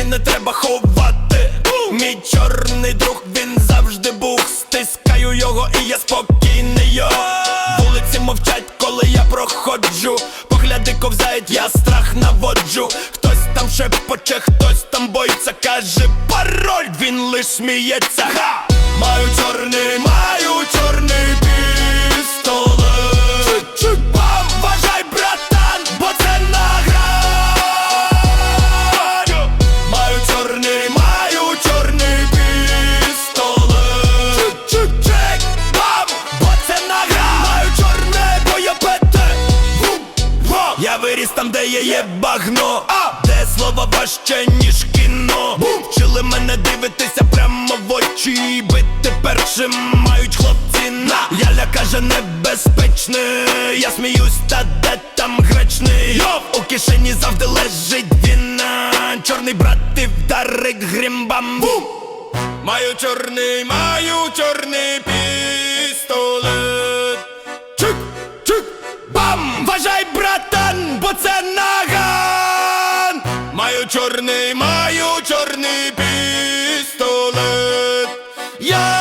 і не треба ховати. Мій чорний друг, він завжди був. Стискаю його, і я спокійний йо. Вулиці мовчать, коли я проходжу. Погляди ковзають, я страх наводжу. Хтось там шепоче, хтось там боїться, каже пароль, він лиш сміється. Ха! Маю чорний, там, де є, є багно. Де слова важче, ніж кіно? Вчили мене дивитися прямо в очі І Бити першим мають хлопці на? Я лякаже небезпечне Я сміюсь, та де там гречний? Йов, у кишені завжди лежить він а, Чорний брат, ти вдарить грімбам. Маю чорний, маю чорний пістолет наган, маю чорний, маю чорний пістолет. Я